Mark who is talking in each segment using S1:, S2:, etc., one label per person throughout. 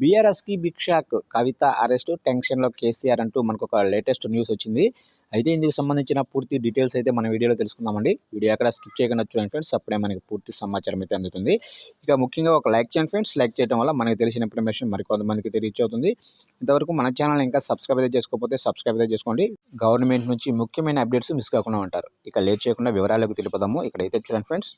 S1: బీఆర్ఎస్కి big shock కవిత arrest టెన్షన్లో కేసీఆర్ అంటూ మనకు ఒక లేటెస్ట్ న్యూస్ వచ్చింది. అయితే ఇందుకు సంబంధించిన పూర్తి డీటెయిల్స్ అయితే మన వీడియోలో తెలుసుకుందామండి. వీడియో ఎక్కడ స్కిప్ చేయకుండా చూడండి ఫ్రెండ్స్. అప్పుడే మనకి పూర్తి సమాచారం అయితే అందుతుంది. ఇక ముఖ్యంగా ఒక లైక్ చేయండి ఫ్రెండ్స్. లైక్ చేయడం వల్ల మనకి తెలిసిన ఇన్ఫర్మేషన్ మరికొంతమందికి అయితే రీచ్ అవుతుంది. ఇంతవరకు మన ఛానల్ ఇంకా సబ్స్క్రైబ్ అయితే చేసుకోకపోతే సబ్స్క్రైబ్ అయితే చేసుకోండి. గవర్నమెంట్ నుంచి ముఖ్యమైన అప్డేట్స్ మిస్ కాకుండా ఉంటారు. ఇక లేట్ చేయకుండా వివరాలకు తెలుపుదాము ఇక్కడైతే చూడండి ఫ్రెండ్స్.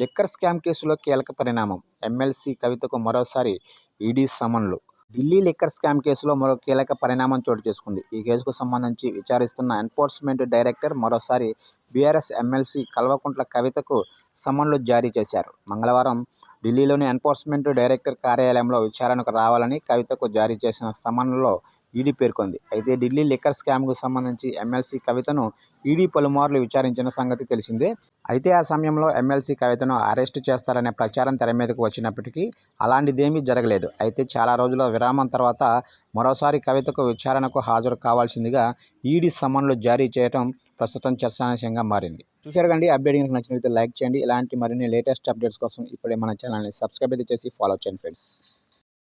S1: లిక్కర్ స్కామ్ కేసులో కీలక పరిణామం. ఎమ్మెల్సీ కవితకు మరోసారి ఈడీ సమన్లు. ఢిల్లీ లిక్కర్ స్కామ్ కేసులో మరో కీలక పరిణామం చోటు చేసుకుంది. ఈ కేసుకు సంబంధించి విచారిస్తున్న ఎన్ఫోర్స్మెంట్ డైరెక్టర్ మరోసారి బీఆర్ఎస్ ఎమ్మెల్సీ కల్వకుంట్ల కవితకు సమన్లు జారీ చేశారు. మంగళవారం ఢిల్లీలోని ఎన్ఫోర్స్మెంట్ డైరెక్టర్ కార్యాలయంలో విచారణకు రావాలని కవితకు జారీ చేసిన సమన్లో ఈడీ పేర్కొంది. అయితే ఢిల్లీ లిక్కర్ స్కామ్కు సంబంధించి ఎమ్మెల్సీ కవితను ఈడీ పలుమార్లు విచారించిన సంగతి తెలిసిందే. అయితే ఆ సమయంలో ఎమ్మెల్సీ కవితను అరెస్టు చేస్తారనే ప్రచారం తెర మీదకు వచ్చినప్పటికీ అలాంటిదేమీ జరగలేదు. అయితే చాలా రోజుల విరామం తర్వాత మరోసారి కవితకు విచారణకు హాజరు కావాల్సిందిగా ఈడీ సమన్లు జారీ చేయడం ప్రస్తుతం చర్చాంశంగా మారింది. చూశారు కండి అప్డేట్ కనుక నచ్చినట్లయితే లైక్ చేయండి. ఇలాంటి మరిన్ని లేటెస్ట్ అప్డేట్స్ కోసం ఇప్పుడే మన ఛానల్ని సబ్స్క్రైబ్ అయితే చేసి ఫాలో చేయండి ఫ్రెండ్స్.